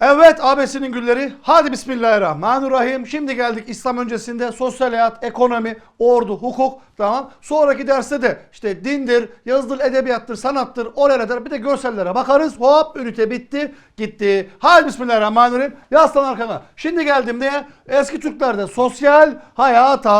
Evet abesinin gülleri. Hadi bismillahirrahmanirrahim. Şimdi geldik İslam öncesinde sosyal hayat, ekonomi, ordu, hukuk tamam. Sonraki derste de işte dindir, yazıdır, edebiyattır, sanattır, oralara bir de görsellere bakarız. Hop ünite bitti, gitti. Hadi bismillahirrahmanirrahim. Yaslan arkana. Şimdi geldim neye? Eski Türklerde sosyal hayata.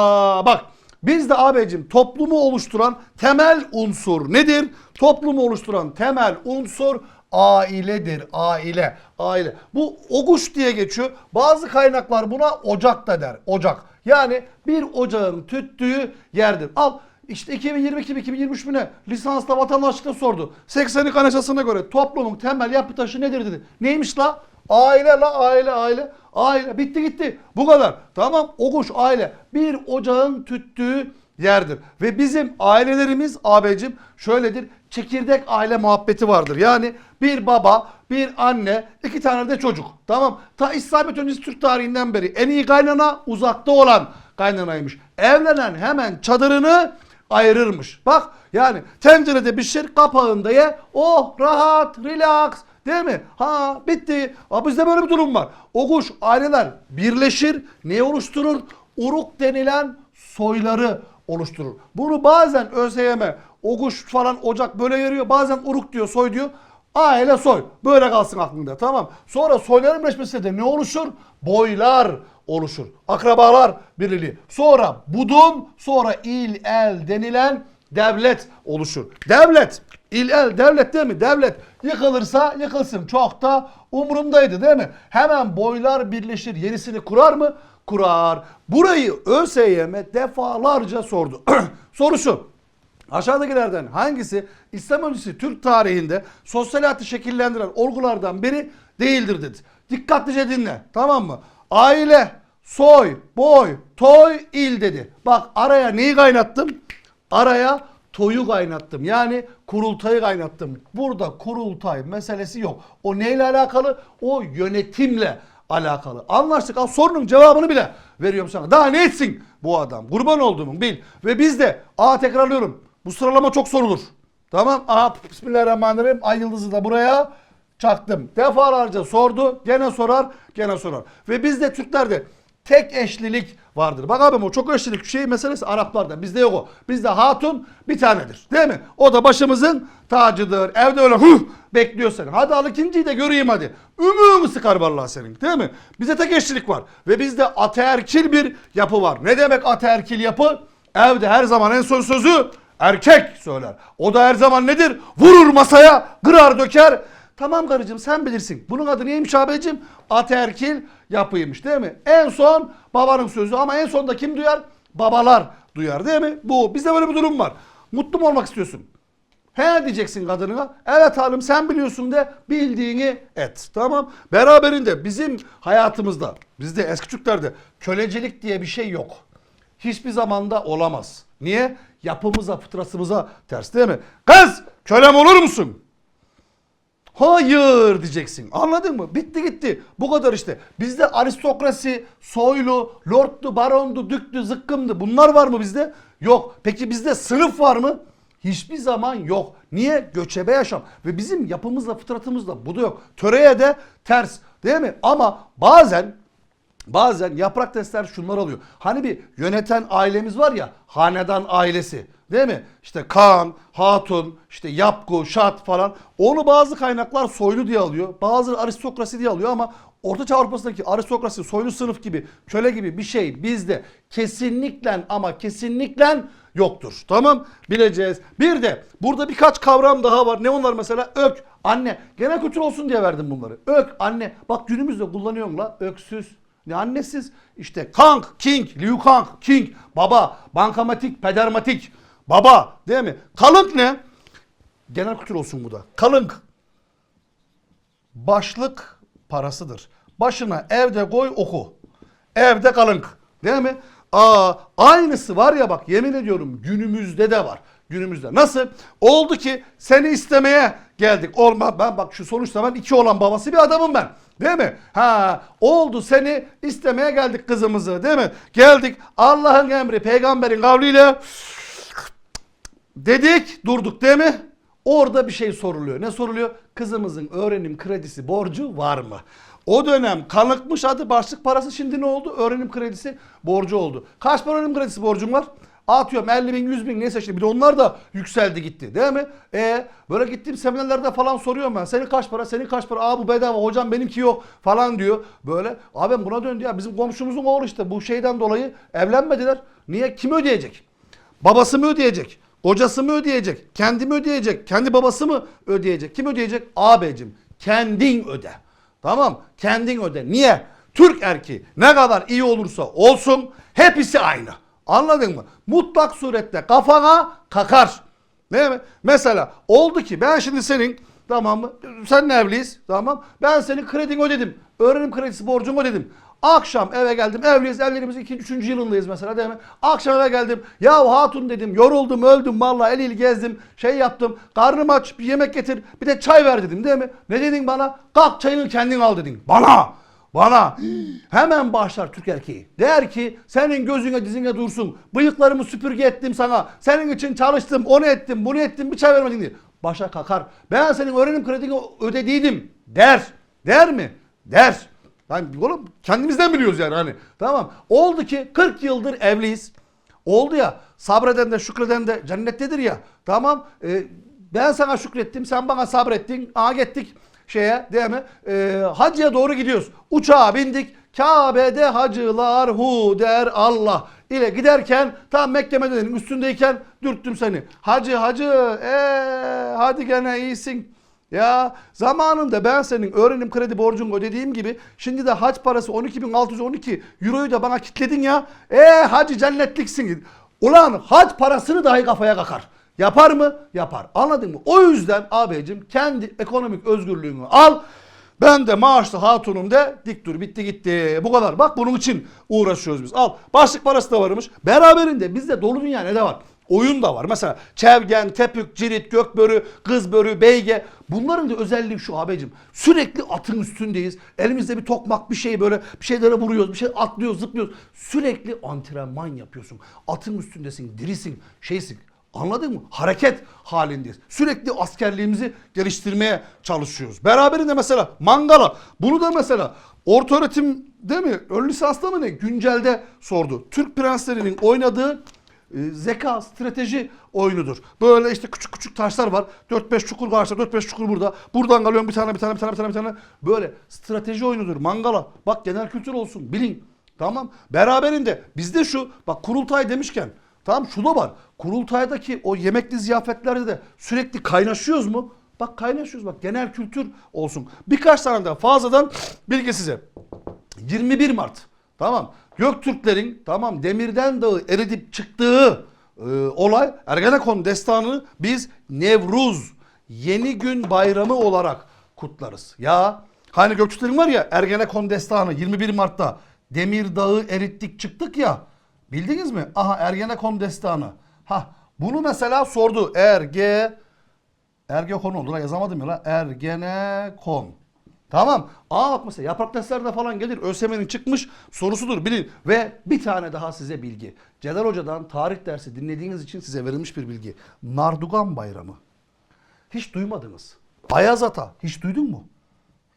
Bak Bizde abicim toplumu oluşturan temel unsur nedir? Toplumu oluşturan temel unsur ailedir. Aile. Aile. Bu oguş diye geçiyor. Bazı kaynaklar buna ocak da der. Ocak. Yani bir ocağın tüttüğü yerdir. Al işte 2022 2023 mü ne? Lisansla vatandaşlıkta sordu. 80'lik anayasasına göre toplumun temel yapı taşı nedir dedi. Neymiş la? Aile la aile aile. Aile bitti gitti. Bu kadar. Tamam oguş aile. Bir ocağın tüttüğü yerdir. Ve bizim ailelerimiz abicim şöyledir. Çekirdek aile muhabbeti vardır. Yani bir baba, bir anne, iki tane de çocuk. Tamam. Ta İslamiyet öncesi Türk tarihinden beri en iyi kaynana uzakta olan kaynanaymış. Evlenen hemen çadırını ayırırmış. Bak yani tencerede pişir kapağında ye. Oh rahat, relax. Değil mi? Ha bitti. Ha, bizde böyle bir durum var. O kuş aileler birleşir. Ne oluşturur? Uruk denilen soyları oluşturur. Bunu bazen ÖSYM o kuş falan ocak böyle veriyor. Bazen uruk diyor soy diyor. Aile soy. Böyle kalsın aklında tamam. Sonra soyların birleşmesi de ne oluşur? Boylar oluşur. Akrabalar birliği. Sonra budun, sonra il, el denilen devlet oluşur. Devlet, il, el, devlet değil mi? Devlet yıkılırsa yıkılsın. Çok da umurumdaydı değil mi? Hemen boylar birleşir. Yenisini kurar mı? Kurar. Burayı ÖSYM defalarca sordu. Soru şu. Aşağıdakilerden hangisi İslam öncesi Türk tarihinde sosyal hayatı şekillendiren olgulardan biri değildir dedi. Dikkatlice dinle tamam mı? Aile, soy, boy, toy, il dedi. Bak araya neyi kaynattım? Araya toyu kaynattım. Yani kurultayı kaynattım. Burada kurultay meselesi yok. O neyle alakalı? O yönetimle alakalı. Anlaştık. Al sorunun cevabını bile veriyorum sana. Daha ne etsin bu adam? Kurban olduğumun bil. Ve biz de aa tekrarlıyorum. Bu sıralama çok sorulur. Tamam. Aha bismillahirrahmanirrahim. Ay yıldızı da buraya çaktım. Defalarca sordu. Gene sorar. Gene sorar. Ve bizde Türklerde tek eşlilik vardır. Bak abim o çok eşlilik şey meselesi Araplarda. Bizde yok o. Bizde hatun bir tanedir. Değil mi? O da başımızın tacıdır. Evde öyle huh bekliyor seni. Hadi al ikinciyi de göreyim hadi. Ümüğümü sıkar vallahi senin. Değil mi? Bizde tek eşlilik var. Ve bizde ataerkil bir yapı var. Ne demek ataerkil yapı? Evde her zaman en son sözü erkek söyler. O da her zaman nedir? Vurur masaya, kırar döker. Tamam karıcığım sen bilirsin. Bunun adı neymiş abicim? Ataerkil yapıymış değil mi? En son babanın sözü ama en sonda kim duyar? Babalar duyar değil mi? Bu bizde böyle bir durum var. Mutlu mu olmak istiyorsun? He diyeceksin kadınına. Evet hanım sen biliyorsun de bildiğini et. Tamam. Beraberinde bizim hayatımızda bizde eski Türklerde kölecilik diye bir şey yok. Hiçbir zamanda olamaz. Niye? Yapımıza, fıtratımıza ters değil mi? Kız kölem olur musun? Hayır diyeceksin. Anladın mı? Bitti gitti. Bu kadar işte. Bizde aristokrasi, soylu, lordlu, barondu, düktü, zıkkımdı. Bunlar var mı bizde? Yok. Peki bizde sınıf var mı? Hiçbir zaman yok. Niye? Göçebe yaşam. Ve bizim yapımızla, fıtratımızla bu da yok. Töreye de ters. Değil mi? Ama bazen Bazen yaprak testler şunlar alıyor. Hani bir yöneten ailemiz var ya hanedan ailesi değil mi? İşte Kaan, Hatun, işte Yapgu, Şat falan. Onu bazı kaynaklar soylu diye alıyor. Bazı aristokrasi diye alıyor ama Orta Çağ Avrupa'sındaki aristokrasi, soylu sınıf gibi, köle gibi bir şey bizde kesinlikle ama kesinlikle yoktur. Tamam bileceğiz. Bir de burada birkaç kavram daha var. Ne onlar mesela? Ök, anne. Genel kültür olsun diye verdim bunları. Ök, anne. Bak günümüzde kullanıyorum la. Öksüz. Ne annesiz? İşte Kang, King, Liu Kang, King, baba, bankamatik, pedermatik, baba değil mi? Kalınk ne? Genel kültür olsun bu da. Kalınk. Başlık parasıdır. Başına evde koy oku. Evde kalınk. Değil mi? Aa, aynısı var ya bak yemin ediyorum günümüzde de var. Günümüzde. Nasıl? Oldu ki seni istemeye geldik. Olma ben bak şu sonuçta ben iki olan babası bir adamım ben. Değil mi? Ha oldu seni istemeye geldik kızımızı değil mi? Geldik Allah'ın emri peygamberin kavliyle dedik durduk değil mi? Orada bir şey soruluyor. Ne soruluyor? Kızımızın öğrenim kredisi borcu var mı? O dönem kanıkmış adı başlık parası şimdi ne oldu? Öğrenim kredisi borcu oldu. Kaç para öğrenim kredisi borcun var? Atıyorum 50 bin 100 bin neyse işte bir de onlar da yükseldi gitti değil mi? E böyle gittiğim seminerlerde falan soruyorum ben. Senin kaç para? Senin kaç para? Aa bu bedava hocam benimki yok falan diyor. Böyle abi buna döndü ya bizim komşumuzun oğlu işte bu şeyden dolayı evlenmediler. Niye? Kim ödeyecek? Babası mı ödeyecek? Kocası mı ödeyecek? Kendi mi ödeyecek? Kendi babası mı ödeyecek? Kim ödeyecek? Ağabeyciğim kendin öde. Tamam kendin öde. Niye? Türk erkeği ne kadar iyi olursa olsun hepsi aynı. Anladın mı? Mutlak surette kafana kakar. Değil mi? Mesela oldu ki ben şimdi senin tamam mı? Seninle evliyiz tamam Ben senin kredini ödedim. Öğrenim kredisi borcumu ödedim. Akşam eve geldim. Evliyiz. Evlerimizin ikinci, üçüncü yılındayız mesela değil mi? Akşam eve geldim. Ya hatun dedim. Yoruldum, öldüm. Vallahi el il gezdim. Şey yaptım. Karnım aç. Bir yemek getir. Bir de çay ver dedim değil mi? Ne dedin bana? Kalk çayını kendin al dedin. Bana. Bana. Hemen başlar Türk erkeği. Der ki senin gözüne dizine dursun. Bıyıklarımı süpürge ettim sana. Senin için çalıştım. Onu ettim. Bunu ettim. Bir çay vermedin diye. Başa kakar. Ben senin öğrenim kredini ödediydim. Der. Der mi? Der. Yani oğlum kendimizden biliyoruz yani hani. Tamam. Oldu ki 40 yıldır evliyiz. Oldu ya sabreden de şükreden de cennettedir ya. Tamam. Ee, ben sana şükrettim sen bana sabrettin. Aha gittik şeye değil mi? Ee, hacıya doğru gidiyoruz. Uçağa bindik. Kabe'de hacılar hu der Allah ile giderken tam Mekke Medine'nin üstündeyken dürttüm seni. Hacı hacı ee, hadi gene iyisin. Ya zamanında ben senin öğrenim kredi borcunu ödediğim gibi şimdi de hac parası 12.612 euroyu da bana kitledin ya. E hacı cennetliksin. Ulan hac parasını dahi kafaya kakar. Yapar mı? Yapar. Anladın mı? O yüzden abicim kendi ekonomik özgürlüğünü al. Ben de maaşlı hatunum de dik dur bitti gitti. Bu kadar. Bak bunun için uğraşıyoruz biz. Al. Başlık parası da varmış. Beraberinde bizde dolu dünya ne de var? Oyun da var. Mesela çevgen, tepük, cirit, gökbörü, kızbörü, beyge. Bunların da özelliği şu abicim. Sürekli atın üstündeyiz. Elimizde bir tokmak bir şey böyle bir şeylere vuruyoruz. Bir şey atlıyoruz, zıplıyoruz. Sürekli antrenman yapıyorsun. Atın üstündesin, dirisin, şeysin. Anladın mı? Hareket halindeyiz. Sürekli askerliğimizi geliştirmeye çalışıyoruz. Beraberinde mesela mangala. Bunu da mesela orta öğretim değil mi? Ön lisansta mı ne? Güncelde sordu. Türk prenslerinin oynadığı e, zeka, strateji oyunudur. Böyle işte küçük küçük taşlar var. 4-5 çukur karşıda, 4-5 çukur burada. Buradan kalıyorsun bir tane, bir tane, bir tane, bir tane, bir tane. Böyle strateji oyunudur. Mangala. Bak genel kültür olsun. Bilin. Tamam. Beraberinde bizde şu, bak kurultay demişken Tamam şu da var. Kurultaydaki o yemekli ziyafetlerde de sürekli kaynaşıyoruz mu? Bak kaynaşıyoruz bak genel kültür olsun. Birkaç tane daha fazladan bilgi size. 21 Mart tamam Göktürklerin tamam demirden dağı eridip çıktığı e, olay Ergenekon destanını biz Nevruz yeni gün bayramı olarak kutlarız. Ya hani Göktürklerin var ya Ergenekon destanı 21 Mart'ta demir dağı erittik çıktık ya bildiniz mi? Aha Ergenekon destanı. Ha bunu mesela sordu. Erge Ergenekon lan yazamadım ya lan. Ergenekon. Tamam. Aa bak mesela yaprak testlerde falan gelir. ÖSYM'nin çıkmış sorusudur bilin. Ve bir tane daha size bilgi. Celal Hoca'dan tarih dersi dinlediğiniz için size verilmiş bir bilgi. Nardugan Bayramı. Hiç duymadınız. Ayaz Ata hiç duydun mu?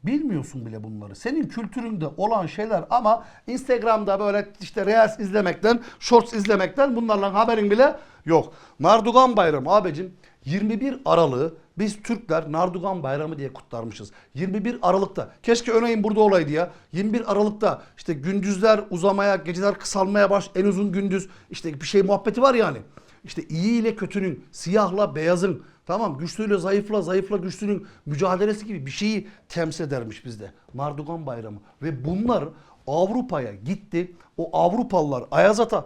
Bilmiyorsun bile bunları. Senin kültüründe olan şeyler ama Instagram'da böyle işte Reels izlemekten, Shorts izlemekten bunlarla haberin bile yok. Nardugan Bayramı abicim 21 Aralık'ı biz Türkler Nardugan Bayramı diye kutlarmışız. 21 Aralık'ta. Keşke Önay'ın burada olaydı ya. 21 Aralık'ta işte gündüzler uzamaya, geceler kısalmaya baş, en uzun gündüz işte bir şey muhabbeti var yani. İşte iyi ile kötünün, siyahla beyazın, tamam güçlüyle zayıfla, zayıfla güçlünün mücadelesi gibi bir şeyi temsil edermiş bizde. Nardugan Bayramı. Ve bunlar Avrupa'ya gitti. O Avrupalılar Ayazata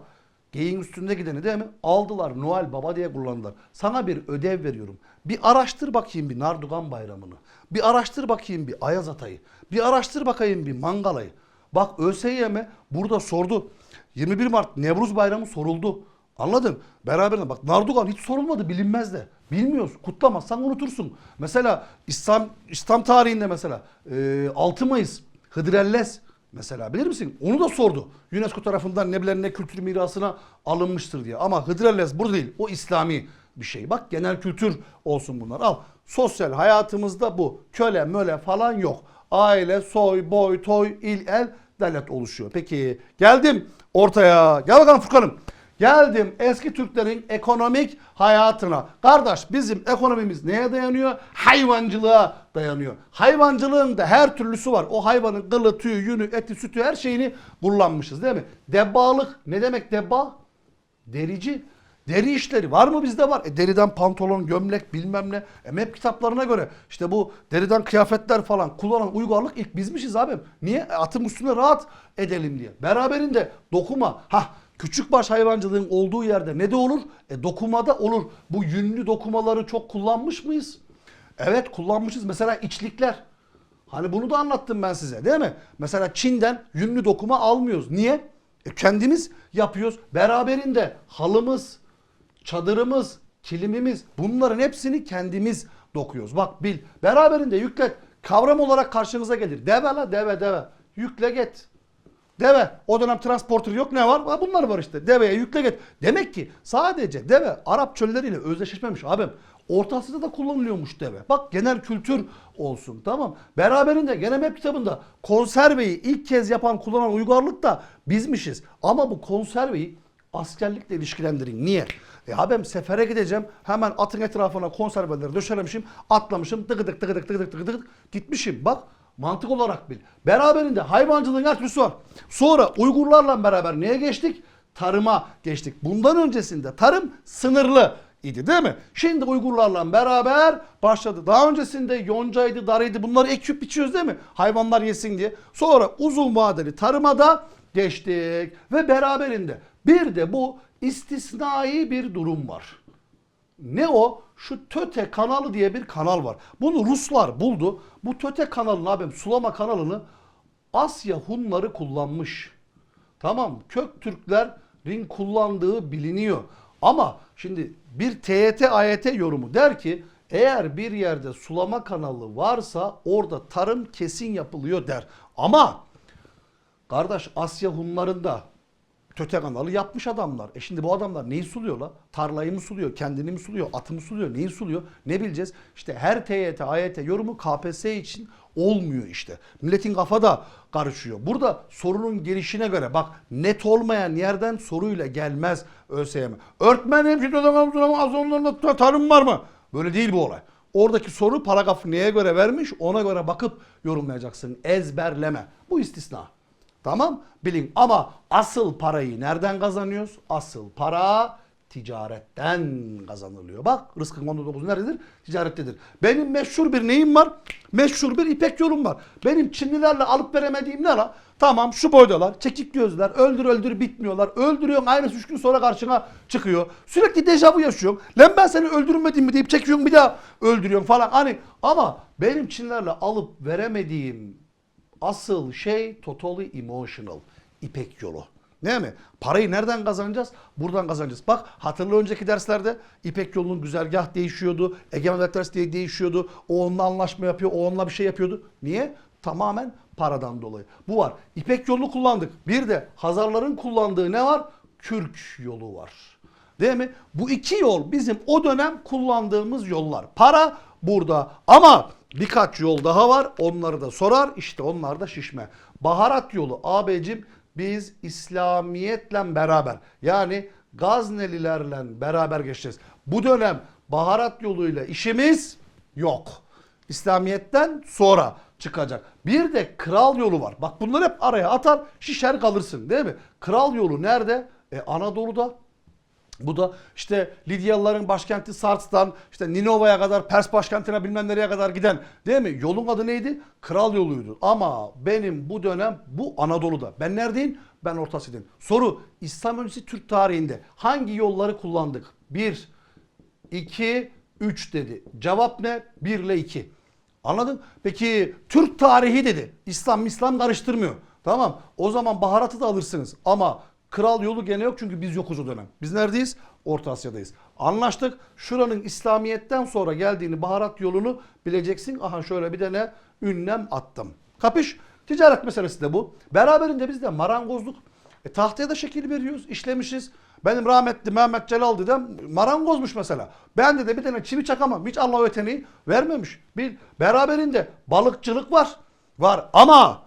Geyin üstünde gideni değil mi? Aldılar Noel Baba diye kullandılar. Sana bir ödev veriyorum. Bir araştır bakayım bir Nardugan Bayramı'nı. Bir araştır bakayım bir Ayaz Atay'ı. Bir araştır bakayım bir Mangalay'ı. Bak ÖSYM burada sordu. 21 Mart Nevruz Bayramı soruldu. Anladın? Beraber bak Nardugan hiç sorulmadı bilinmez de. Bilmiyoruz. Kutlamazsan unutursun. Mesela İslam İslam tarihinde mesela e, 6 Mayıs Hıdrellez Mesela bilir misin? Onu da sordu. UNESCO tarafından ne bilen ne kültür mirasına alınmıştır diye. Ama Hıdrellez burada değil. O İslami bir şey. Bak genel kültür olsun bunlar. Al. sosyal hayatımızda bu. Köle möle falan yok. Aile, soy, boy, toy, il, el, devlet oluşuyor. Peki geldim ortaya. Gel bakalım Furkan'ım. Geldim eski Türklerin ekonomik hayatına. Kardeş bizim ekonomimiz neye dayanıyor? Hayvancılığa dayanıyor. Hayvancılığın da her türlüsü var. O hayvanın kılı, tüyü, yünü, eti, sütü her şeyini kullanmışız değil mi? Debbalık ne demek debba? Derici. Deri işleri var mı bizde var. E deriden pantolon, gömlek bilmem ne. E map kitaplarına göre işte bu deriden kıyafetler falan kullanan uygarlık ilk bizmişiz abim. Niye? E, atın üstüne rahat edelim diye. Beraberinde dokuma. Hah küçükbaş hayvancılığın olduğu yerde ne de olur? E dokumada olur. Bu yünlü dokumaları çok kullanmış mıyız? Evet kullanmışız. Mesela içlikler. Hani bunu da anlattım ben size değil mi? Mesela Çin'den yünlü dokuma almıyoruz. Niye? E kendimiz yapıyoruz. Beraberinde halımız, çadırımız, kilimimiz bunların hepsini kendimiz dokuyoruz. Bak bil. Beraberinde yüklet. Kavram olarak karşınıza gelir. Deve la deve deve. Yükle get. Deve. O dönem transporter yok ne var? Bunlar var işte. Deveye yükle get. Demek ki sadece deve Arap çölleriyle özdeşleşmemiş abim. Orta Asya'da da kullanılıyormuş deve. Bak genel kültür olsun tamam. Beraberinde gene map kitabında konserveyi ilk kez yapan kullanan uygarlık da bizmişiz. Ama bu konserveyi askerlikle ilişkilendirin. Niye? E abim sefere gideceğim. Hemen atın etrafına konserveleri döşelemişim. Atlamışım. Tıkıdık tıkıdık tıkıdık tıkıdık tıkıdık. Gitmişim. Bak mantık olarak bil. Beraberinde hayvancılığın her türlüsü var. Sonra Uygurlarla beraber neye geçtik? Tarıma geçtik. Bundan öncesinde tarım sınırlı idi değil mi? Şimdi Uygurlarla beraber başladı. Daha öncesinde yoncaydı, darıydı. Bunları ekip biçiyoruz değil mi? Hayvanlar yesin diye. Sonra uzun vadeli tarıma da geçtik. Ve beraberinde bir de bu istisnai bir durum var. Ne o? Şu Töte kanalı diye bir kanal var. Bunu Ruslar buldu. Bu Töte kanalını abim sulama kanalını Asya Hunları kullanmış. Tamam kök Türklerin kullandığı biliniyor. Ama şimdi bir TYT AYT yorumu der ki eğer bir yerde sulama kanalı varsa orada tarım kesin yapılıyor der. Ama kardeş Asya Hunlarında Töte kanalı yapmış adamlar. E şimdi bu adamlar neyi suluyor la? Tarlayı mı suluyor? Kendini mi suluyor? Atı mı suluyor? Neyi suluyor? Ne bileceğiz? İşte her TYT, AYT yorumu KPSS için olmuyor işte. Milletin kafa da karışıyor. Burada sorunun gelişine göre bak net olmayan yerden soruyla gelmez ÖSYM. Öğretmenim şimdi azonlarında tarım var mı? Böyle değil bu olay. Oradaki soru paragrafı neye göre vermiş ona göre bakıp yorumlayacaksın. Ezberleme. Bu istisna. Tamam bilin ama asıl parayı nereden kazanıyoruz? Asıl para ticaretten kazanılıyor. Bak rızkın 19 nerededir? Ticarettedir. Benim meşhur bir neyim var? Meşhur bir ipek yolum var. Benim Çinlilerle alıp veremediğim ne la? Tamam şu boydalar, çekik gözler, öldür öldür bitmiyorlar. Öldürüyorsun aynısı 3 gün sonra karşına çıkıyor. Sürekli dejavu yaşıyorsun. Lan ben seni öldürmedim mi deyip çekiyorsun bir daha öldürüyorsun falan. Hani ama benim Çinlilerle alıp veremediğim asıl şey totally emotional. İpek yolu. Değil mi? Parayı nereden kazanacağız? Buradan kazanacağız. Bak hatırla önceki derslerde İpek yolunun güzergah değişiyordu. Egemen Dersi diye değişiyordu. O onunla anlaşma yapıyor. O onunla bir şey yapıyordu. Niye? Tamamen paradan dolayı. Bu var. İpek yolunu kullandık. Bir de Hazarların kullandığı ne var? Kürk yolu var. Değil mi? Bu iki yol bizim o dönem kullandığımız yollar. Para burada ama birkaç yol daha var. Onları da sorar. İşte onlar da şişme. Baharat yolu abicim biz İslamiyetle beraber yani Gaznelilerle beraber geçeceğiz. Bu dönem baharat yoluyla işimiz yok. İslamiyet'ten sonra çıkacak. Bir de kral yolu var. Bak bunları hep araya atar şişer kalırsın değil mi? Kral yolu nerede? E Anadolu'da. Bu da işte Lidyalıların başkenti Sars'tan işte Ninova'ya kadar Pers başkentine bilmem nereye kadar giden değil mi? Yolun adı neydi? Kral yoluydu. Ama benim bu dönem bu Anadolu'da. Ben neredeyim? Ben Orta Asya'dayım. Soru İslam öncesi Türk tarihinde hangi yolları kullandık? 1, 2, 3 dedi. Cevap ne? 1 ile 2. Anladın? Peki Türk tarihi dedi. İslam İslam karıştırmıyor. Tamam. O zaman baharatı da alırsınız. Ama kral yolu gene yok çünkü biz yokuz o dönem. Biz neredeyiz? Orta Asya'dayız. Anlaştık. Şuranın İslamiyet'ten sonra geldiğini baharat yolunu bileceksin. Aha şöyle bir tane ünlem attım. Kapış? Ticaret meselesi de bu. Beraberinde bizde marangozluk E, tahtaya da şekil veriyoruz, işlemişiz. Benim rahmetli Mehmet Celal dedem marangozmuş mesela. Ben de de bir tane çivi çakamam. Hiç Allah o yeteneği vermemiş. Bir beraberinde balıkçılık var. Var ama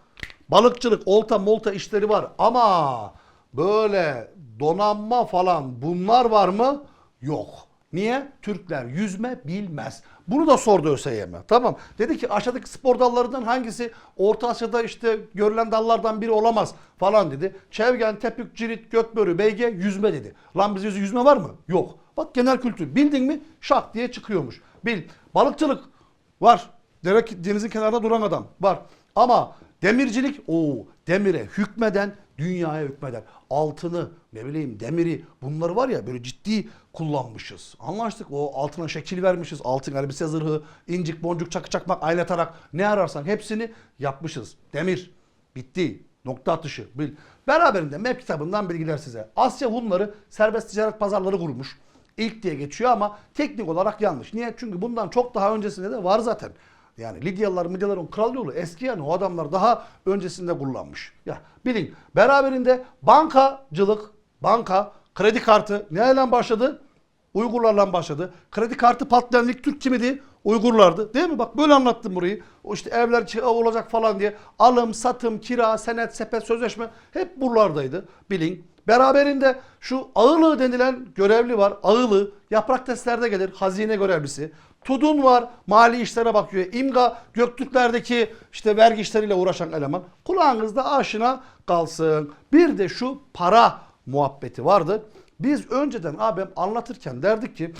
balıkçılık, olta molta işleri var ama böyle donanma falan bunlar var mı? Yok. Niye? Türkler yüzme bilmez. Bunu da sordu ÖSYM. Tamam. Dedi ki aşağıdaki spor dallarından hangisi Orta Asya'da işte görülen dallardan biri olamaz falan dedi. Çevgen, tepük, cirit, gökbörü, beyge yüzme dedi. Lan bizde yüzme var mı? Yok. Bak genel kültür. Bildin mi? Şak diye çıkıyormuş. Bil. Balıkçılık var. Dere, denizin kenarında duran adam var. Ama demircilik o demire hükmeden dünyaya hükmeder. Altını ne bileyim demiri bunları var ya böyle ciddi kullanmışız. Anlaştık o altına şekil vermişiz. Altın elbise zırhı, incik boncuk çakı çakmak aylatarak ne ararsan hepsini yapmışız. Demir bitti. Nokta atışı. Bil. Beraberinde MEP kitabından bilgiler size. Asya Hunları serbest ticaret pazarları kurmuş. İlk diye geçiyor ama teknik olarak yanlış. Niye? Çünkü bundan çok daha öncesinde de var zaten. Yani Lidyalılar, Midyalıların kral yolu eski yani o adamlar daha öncesinde kullanmış. Ya bilin beraberinde bankacılık, banka, kredi kartı neyle başladı? Uygurlarla başladı. Kredi kartı patlayan ilk Türk kimidi? Uygurlardı. Değil mi? Bak böyle anlattım burayı. O işte evler olacak falan diye. Alım, satım, kira, senet, sepet, sözleşme hep buralardaydı. Bilin. Beraberinde şu ağılı denilen görevli var. Ağılı yaprak testlerde gelir. Hazine görevlisi. Tudun var. Mali işlere bakıyor. İmga Göktürklerdeki işte vergi işleriyle uğraşan eleman. Kulağınızda aşina kalsın. Bir de şu para muhabbeti vardı. Biz önceden abim anlatırken derdik ki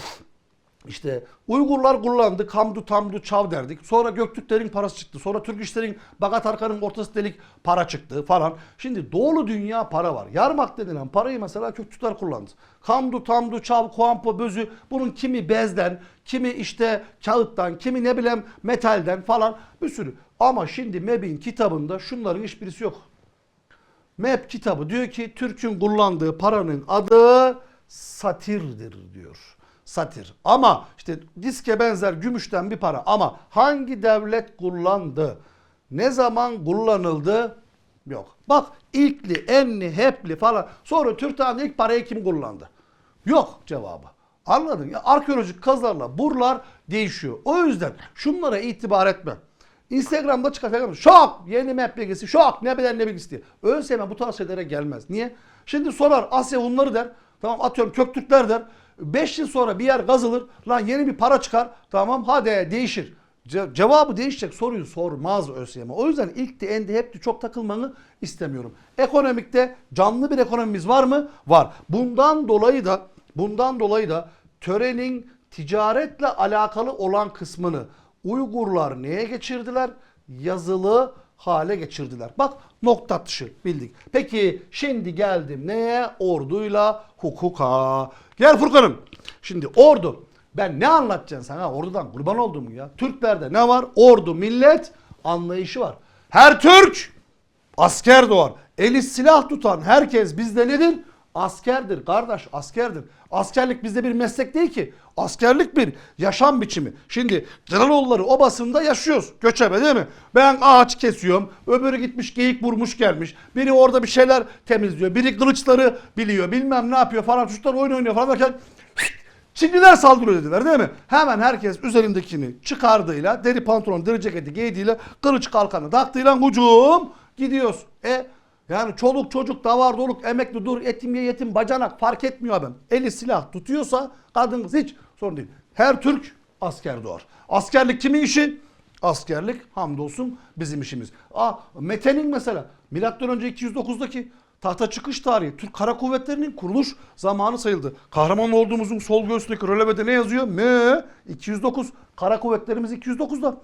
işte Uygurlar kullandı, kamdu tamdu çav derdik. Sonra Göktürklerin parası çıktı. Sonra Türk işlerin Bagat Arkan'ın ortası delik para çıktı falan. Şimdi doğulu dünya para var. Yarmak denilen parayı mesela Göktürkler kullandı. Kamdu tamdu çav, kuampo, bözü bunun kimi bezden, kimi işte kağıttan, kimi ne bileyim metalden falan bir sürü. Ama şimdi MEB'in kitabında şunların hiçbirisi yok. MEP kitabı diyor ki Türk'ün kullandığı paranın adı satirdir diyor. Satir. Ama işte diske benzer gümüşten bir para ama hangi devlet kullandı? Ne zaman kullanıldı? Yok. Bak ilkli, enli, hepli falan. Sonra Türk'ten ilk parayı kim kullandı? Yok cevabı. Anladın ya arkeolojik kazılarla buralar değişiyor. O yüzden şunlara itibar etme. Instagram'da çıkartacağım. Şok! Yeni map bilgisi. Şok! Ne bilen ne bilgisi diye. ÖSYM bu tarz şeylere gelmez. Niye? Şimdi sorar Asya Hunları der. Tamam atıyorum Köktürkler der. 5 yıl sonra bir yer gazılır. Lan yeni bir para çıkar. Tamam hadi değişir. Ce- cevabı değişecek soruyu sormaz ÖSYM. O yüzden ilk de endi hep de çok takılmanı istemiyorum. Ekonomikte canlı bir ekonomimiz var mı? Var. Bundan dolayı da bundan dolayı da törenin ticaretle alakalı olan kısmını Uygurlar neye geçirdiler? Yazılı hale geçirdiler. Bak nokta atışı bildik. Peki şimdi geldim neye? Orduyla hukuka. Gel Furkan'ım. Şimdi ordu. Ben ne anlatacaksın sana ordudan kurban olduğumu ya. Türklerde ne var? Ordu, millet anlayışı var. Her Türk asker doğar. Eli silah tutan herkes bizde nedir? Askerdir kardeş askerdir. Askerlik bizde bir meslek değil ki. Askerlik bir yaşam biçimi. Şimdi Celaloğulları obasında yaşıyoruz. Göçebe değil mi? Ben ağaç kesiyorum. Öbürü gitmiş geyik vurmuş gelmiş. Biri orada bir şeyler temizliyor. Biri kılıçları biliyor. Bilmem ne yapıyor falan. Çocuklar oyun oynuyor falan derken Çinliler saldırıyor dediler değil mi? Hemen herkes üzerindekini çıkardığıyla, deri pantolon, deri ceketi giydiğiyle, kılıç kalkanı taktığıyla hücum gidiyoruz. E yani çoluk çocuk, davar doluk, emekli dur, yetim ye yetim, bacanak fark etmiyor abim. Eli silah tutuyorsa kadın hiç sorun değil. Her Türk asker doğar. Askerlik kimin işi? Askerlik hamdolsun bizim işimiz. Aa, Mete'nin mesela milattan önce 209'daki tahta çıkış tarihi Türk Kara Kuvvetleri'nin kuruluş zamanı sayıldı. Kahraman olduğumuzun sol göğsündeki rölevede ne yazıyor? M 209. Kara Kuvvetlerimiz 209'da.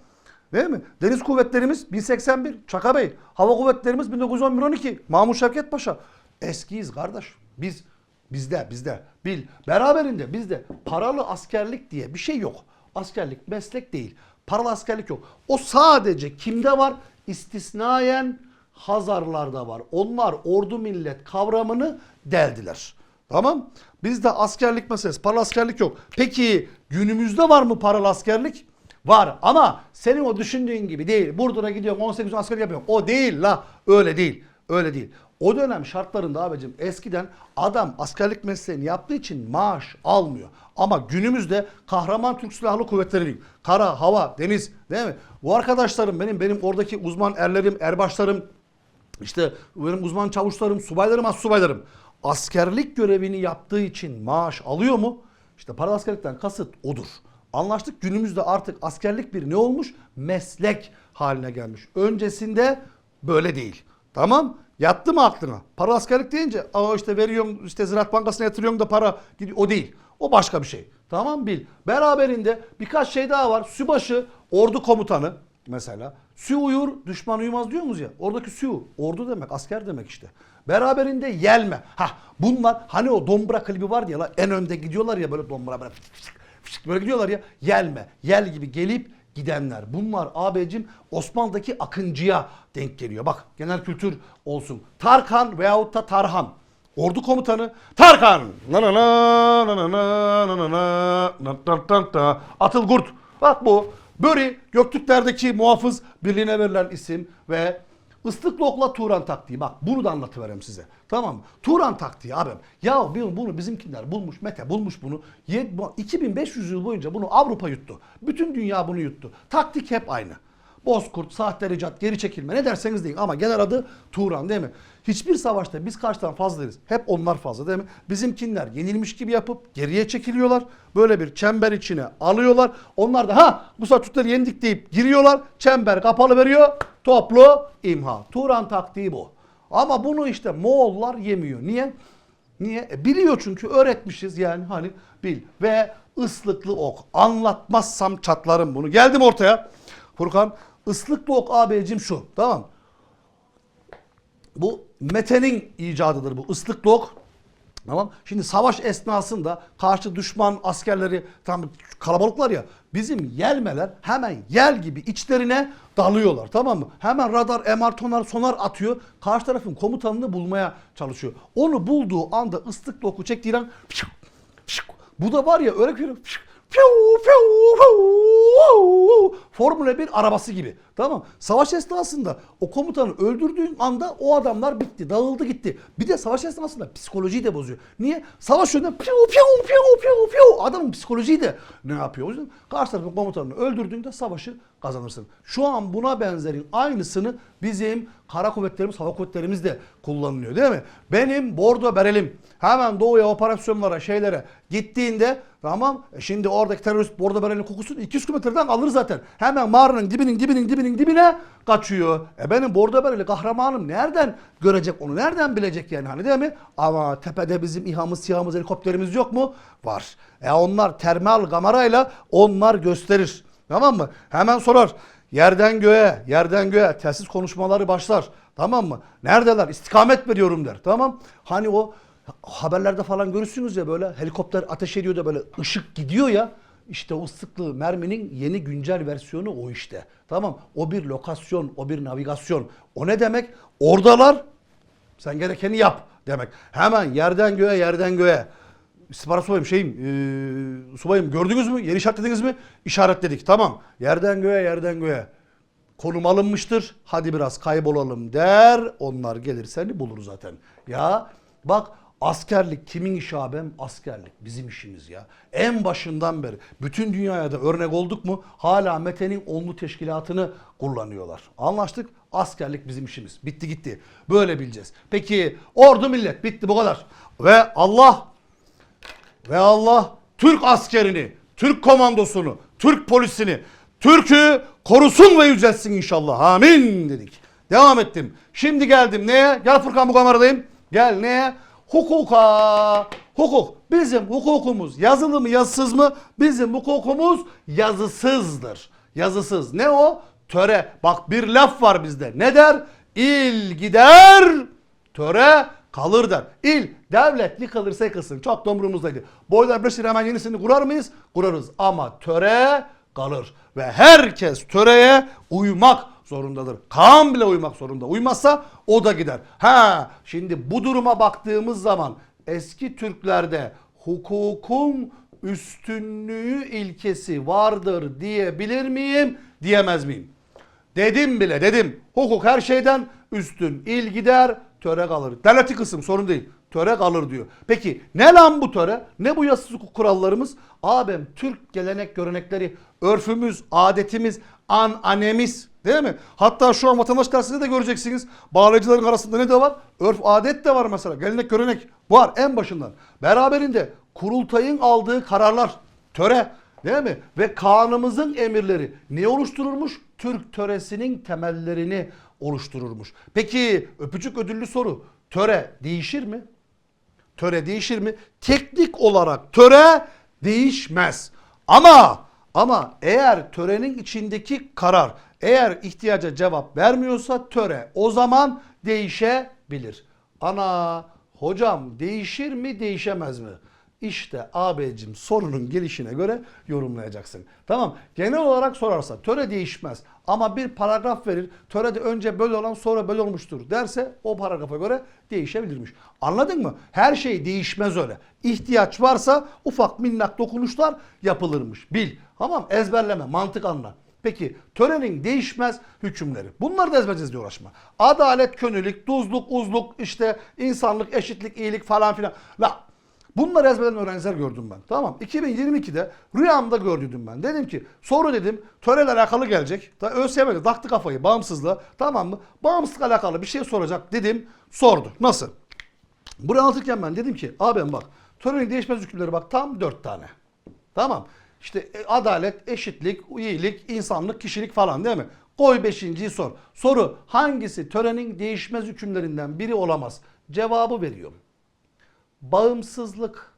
Değil mi? Deniz Kuvvetlerimiz 1081. Çaka Bey. Hava Kuvvetlerimiz 1911-12. Mahmut Şevket Paşa. Eskiyiz kardeş. Biz bizde bizde bil beraberinde bizde paralı askerlik diye bir şey yok. Askerlik meslek değil. Paralı askerlik yok. O sadece kimde var? İstisnayen Hazarlarda var. Onlar ordu millet kavramını deldiler. Tamam? Bizde askerlik meselesi, paralı askerlik yok. Peki günümüzde var mı paralı askerlik? Var ama senin o düşündüğün gibi değil. Burdur'a gidiyorsun 18 gün askerlik yapıyorsun. O değil la. Öyle değil. Öyle değil. O dönem şartlarında abicim eskiden adam askerlik mesleğini yaptığı için maaş almıyor. Ama günümüzde kahraman Türk Silahlı Kuvvetleri'nin kara, hava, deniz değil mi? Bu arkadaşlarım benim benim oradaki uzman erlerim, erbaşlarım, işte benim uzman çavuşlarım, subaylarım, astsubaylarım askerlik görevini yaptığı için maaş alıyor mu? İşte para askerlikten kasıt odur. Anlaştık günümüzde artık askerlik bir ne olmuş? Meslek haline gelmiş. Öncesinde böyle değil. Tamam? Yattı mı aklına? Para askerlik deyince Aa işte veriyorum işte Ziraat Bankası'na yatırıyorsun da para gidiyor. O değil. O başka bir şey. Tamam bil. Beraberinde birkaç şey daha var. Sübaşı, ordu komutanı mesela. Sü uyur, düşman uyumaz diyor muyuz ya? Oradaki sü, ordu demek, asker demek işte. Beraberinde yelme. Ha bunlar hani o dombra klibi var ya en önde gidiyorlar ya böyle dombra böyle böyle gidiyorlar ya. Yelme. Yel gibi gelip gidenler. Bunlar abicim Osmanlı'daki akıncıya denk geliyor. Bak genel kültür olsun. Tarkan veyahut da Tarhan. Ordu komutanı Tarkan. Atılgurt. Bak bu. Böri Göktürklerdeki muhafız birliğine verilen isim ve ıslık lokla Turan taktiği. Bak bunu da anlatıvereyim size. Tamam mı? Turan taktiği abim. Ya bunu, bizimkiler bulmuş. Mete bulmuş bunu. Ye- bu 2500 yıl boyunca bunu Avrupa yuttu. Bütün dünya bunu yuttu. Taktik hep aynı. Bozkurt, sahte ricat, geri çekilme ne derseniz deyin ama genel adı Turan değil mi? Hiçbir savaşta biz karşıdan fazlayız. Hep onlar fazla değil mi? Bizimkinler yenilmiş gibi yapıp geriye çekiliyorlar. Böyle bir çember içine alıyorlar. Onlar da ha bu sefer Türkleri yendik deyip giriyorlar. Çember kapalı veriyor. Toplu imha. Turan taktiği bu. Ama bunu işte Moğollar yemiyor. Niye? Niye? E biliyor çünkü öğretmişiz yani hani bil. Ve ıslıklı ok. Anlatmazsam çatlarım bunu. Geldim ortaya. Furkan ıslıklı ok abicim şu. Tamam. Bu Mete'nin icadıdır bu ıslıklı ok. Tamam. Şimdi savaş esnasında karşı düşman askerleri tam kalabalıklar ya bizim yelmeler hemen yel gibi içlerine dalıyorlar tamam mı? Hemen radar, MR, tonar, sonar atıyor. Karşı tarafın komutanını bulmaya çalışıyor. Onu bulduğu anda ıslıklı oku çektiği an bu da var ya öyle bir Formula 1 arabası gibi. Tamam. Savaş esnasında o komutanı öldürdüğün anda o adamlar bitti. Dağıldı gitti. Bir de savaş esnasında psikolojiyi de bozuyor. Niye? Savaş yönünden piu piu piu piu piu. Adamın psikolojiyi de ne yapıyor? O yüzden karşı tarafın komutanını öldürdüğünde savaşı kazanırsın. Şu an buna benzerin aynısını bizim kara kuvvetlerimiz, hava kuvvetlerimiz de kullanılıyor değil mi? Benim bordo berelim hemen doğuya operasyonlara şeylere gittiğinde tamam e şimdi oradaki terörist bordo berelin kokusunu 200 kilometreden alır zaten. Hemen mağaranın dibinin dibinin dibinin dibine kaçıyor. E benim bordo bereli kahramanım nereden görecek onu? Nereden bilecek yani hani değil mi? Ama tepede bizim İHA'mız, SİHA'mız, helikopterimiz yok mu? Var. E onlar termal kamerayla onlar gösterir. Tamam mı? Hemen sorar. Yerden göğe, yerden göğe telsiz konuşmaları başlar. Tamam mı? Neredeler? İstikamet veriyorum der. Tamam. Hani o haberlerde falan görürsünüz ya böyle helikopter ateş ediyor da böyle ışık gidiyor ya. İşte o ıslıklı merminin yeni güncel versiyonu o işte. Tamam. O bir lokasyon, o bir navigasyon. O ne demek? Oradalar. Sen gerekeni yap demek. Hemen yerden göğe, yerden göğe. İstihbarat subayım şeyim, ee, subayım gördünüz mü? Yeri işaretlediniz mi? İşaretledik. Tamam. Yerden göğe, yerden göğe. Konum alınmıştır. Hadi biraz kaybolalım der. Onlar gelir seni bulur zaten. Ya bak askerlik kimin işi abim? Askerlik bizim işimiz ya. En başından beri bütün dünyaya da örnek olduk mu? Hala Mete'nin onlu teşkilatını kullanıyorlar. Anlaştık. Askerlik bizim işimiz. Bitti gitti. Böyle bileceğiz. Peki ordu millet bitti bu kadar. Ve Allah ve Allah Türk askerini, Türk komandosunu, Türk polisini, Türk'ü korusun ve yüceltsin inşallah. Amin dedik. Devam ettim. Şimdi geldim neye? Gel Furkan bu kameradayım. Gel neye? Hukuka. Hukuk. Bizim hukukumuz yazılı mı yazısız mı? Bizim hukukumuz yazısızdır. Yazısız. Ne o? Töre. Bak bir laf var bizde. Ne der? İl gider, töre kalır der. İl devletli kalırsa yıkılsın. Çok da umurumuzdaydı. Boylar birleşir hemen yenisini kurar mıyız? Kurarız. Ama töre kalır. Ve herkes töreye uymak zorundadır. Kaan bile uymak zorunda. Uymazsa o da gider. Ha, şimdi bu duruma baktığımız zaman eski Türklerde hukukun üstünlüğü ilkesi vardır diyebilir miyim? Diyemez miyim? Dedim bile dedim. Hukuk her şeyden üstün. İl gider, töre kalır. Devleti kısım sorun değil. Töre kalır diyor. Peki ne lan bu töre? Ne bu yasası hukuk kurallarımız? Abim Türk gelenek görenekleri, örfümüz, adetimiz, an anemiz değil mi? Hatta şu an vatandaş dersinde de göreceksiniz. Bağlayıcıların arasında ne de var? Örf adet de var mesela. Gelenek görenek var en başından. Beraberinde kurultayın aldığı kararlar, töre değil mi? Ve kanımızın emirleri ne oluştururmuş? Türk töresinin temellerini oluştururmuş. Peki öpücük ödüllü soru. Töre değişir mi? Töre değişir mi? Teknik olarak töre değişmez. Ama ama eğer törenin içindeki karar eğer ihtiyaca cevap vermiyorsa töre o zaman değişebilir. Ana hocam değişir mi değişemez mi? İşte abicim sorunun gelişine göre yorumlayacaksın. Tamam genel olarak sorarsa töre değişmez ama bir paragraf verir törede önce böyle olan sonra böyle olmuştur derse o paragrafa göre değişebilirmiş. Anladın mı? Her şey değişmez öyle. İhtiyaç varsa ufak minnak dokunuşlar yapılırmış. Bil. Tamam ezberleme mantık anla. Peki törenin değişmez hükümleri. Bunları da ezberleyeceğiz diye uğraşma. Adalet, könüllük, tuzluk, uzluk, işte insanlık, eşitlik, iyilik falan filan. La Bunları ezberleyen öğrenciler gördüm ben. Tamam. 2022'de rüyamda gördüm ben. Dedim ki soru dedim töreyle alakalı gelecek. Da ÖSYM'de taktı kafayı bağımsızlığa. Tamam mı? Bağımsızlık alakalı bir şey soracak dedim. Sordu. Nasıl? Buraya anlatırken ben dedim ki abi bak törenin değişmez hükümleri bak tam 4 tane. Tamam. İşte e, adalet, eşitlik, iyilik, insanlık, kişilik falan değil mi? Koy beşinciyi sor. Soru hangisi törenin değişmez hükümlerinden biri olamaz? Cevabı veriyorum. Bağımsızlık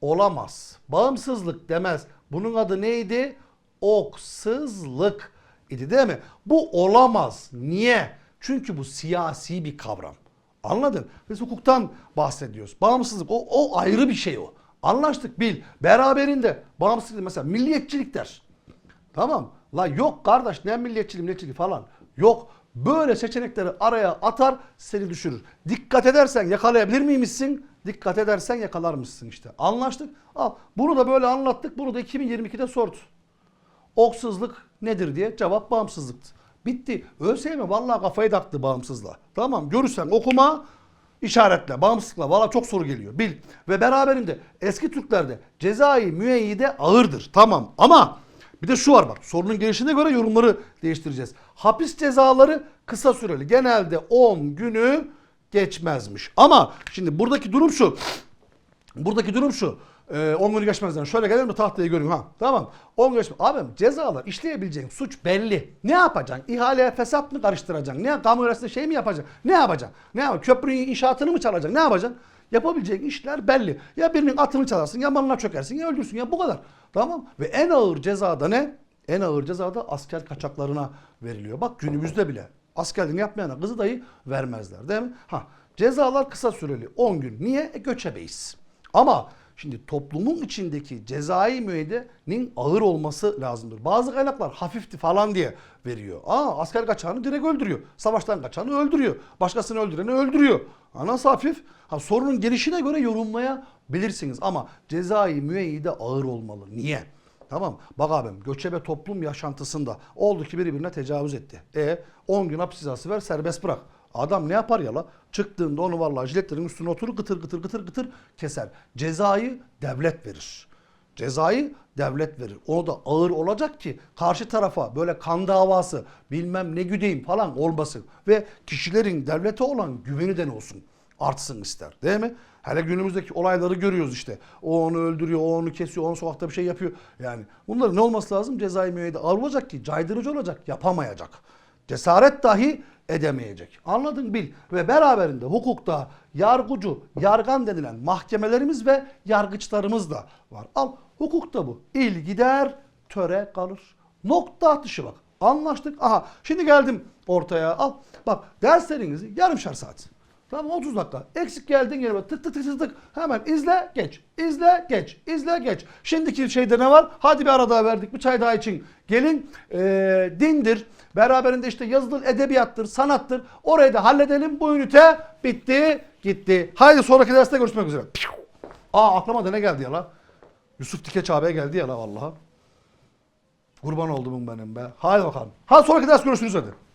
olamaz. Bağımsızlık demez. Bunun adı neydi? Oksızlık idi değil mi? Bu olamaz. Niye? Çünkü bu siyasi bir kavram. Anladın? Biz hukuktan bahsediyoruz. Bağımsızlık o, o ayrı bir şey o. Anlaştık bil. Beraberinde bağımsızlık mesela milliyetçilik der. Tamam. La yok kardeş ne milliyetçilik milliyetçilik falan. Yok. Böyle seçenekleri araya atar seni düşürür. Dikkat edersen yakalayabilir miymişsin? Dikkat edersen yakalar mısın işte. Anlaştık. Al. Bunu da böyle anlattık. Bunu da 2022'de sordu. Oksuzluk nedir diye cevap bağımsızlıktı. Bitti. ÖSYM vallahi kafayı taktı bağımsızlığa. Tamam görürsen okuma işaretle bağımsızlıkla valla çok soru geliyor bil. Ve beraberinde eski Türklerde cezai müeyyide ağırdır. Tamam ama bir de şu var bak sorunun gelişine göre yorumları değiştireceğiz. Hapis cezaları kısa süreli genelde 10 günü geçmezmiş. Ama şimdi buradaki durum şu. Buradaki durum şu. Ee, 10 günü geçmezden şöyle gelelim de tahtayı görün ha. Tamam. 10 gün geçmez. Abim cezalar işleyebileceğin suç belli. Ne yapacaksın? İhaleye fesat mı karıştıracaksın? Ne kamu arasında şey mi yapacaksın? Ne yapacaksın? Ne yapacaksın? Köprünün inşaatını mı çalacaksın? Ne yapacaksın? Yapabileceğin işler belli. Ya birinin atını çalarsın ya malına çökersin ya öldürsün ya bu kadar. Tamam. Ve en ağır cezada ne? En ağır cezada asker kaçaklarına veriliyor. Bak günümüzde bile askerliğini yapmayana kızı dahi vermezler değil mi? Ha cezalar kısa süreli 10 gün. Niye? E, göçebeyiz. Ama şimdi toplumun içindeki cezai müeyyidenin ağır olması lazımdır. Bazı kaynaklar hafifti falan diye veriyor. Aa asker kaçağını direkt öldürüyor. Savaştan kaçanı öldürüyor. Başkasını öldüreni öldürüyor. Ha, nasıl hafif? Ha, sorunun gelişine göre yorumlayabilirsiniz. Ama cezai müeyyide ağır olmalı. Niye? Tamam. Bak abim göçebe toplum yaşantısında oldu ki birbirine tecavüz etti. E 10 gün hapis cezası ver serbest bırak. Adam ne yapar ya la? Çıktığında onu vallahi jiletlerin üstüne oturur gıtır gıtır gıtır gıtır keser. Cezayı devlet verir. Cezayı devlet verir. O da ağır olacak ki karşı tarafa böyle kan davası bilmem ne güdeyim falan olmasın. Ve kişilerin devlete olan güveni de ne olsun artsın ister değil mi? Hele günümüzdeki olayları görüyoruz işte. O onu öldürüyor, o onu kesiyor, onu sokakta bir şey yapıyor. Yani bunların ne olması lazım? Cezai müeyyide ağır olacak ki caydırıcı olacak, yapamayacak. Cesaret dahi edemeyecek. Anladın bil. Ve beraberinde hukukta yargıcı, yargan denilen mahkemelerimiz ve yargıçlarımız da var. Al hukukta bu. İl gider, töre kalır. Nokta atışı bak. Anlaştık. Aha şimdi geldim ortaya. Al bak derslerinizi yarımşar saat. Tamam 30 dakika. Eksik geldin yerine tık tık tık tık tık. Hemen izle geç. İzle geç. İzle geç. Şimdiki şeyde ne var? Hadi bir ara daha verdik. Bir çay daha için. Gelin ee, dindir. Beraberinde işte yazılı edebiyattır, sanattır. Orayı da halledelim. Bu ünite bitti, gitti. Haydi sonraki derste görüşmek üzere. Aa aklıma da ne geldi ya la? Yusuf Dikeç abiye geldi ya la vallahi. Kurban oldum benim be. Haydi bakalım. Ha sonraki ders görüşürüz hadi.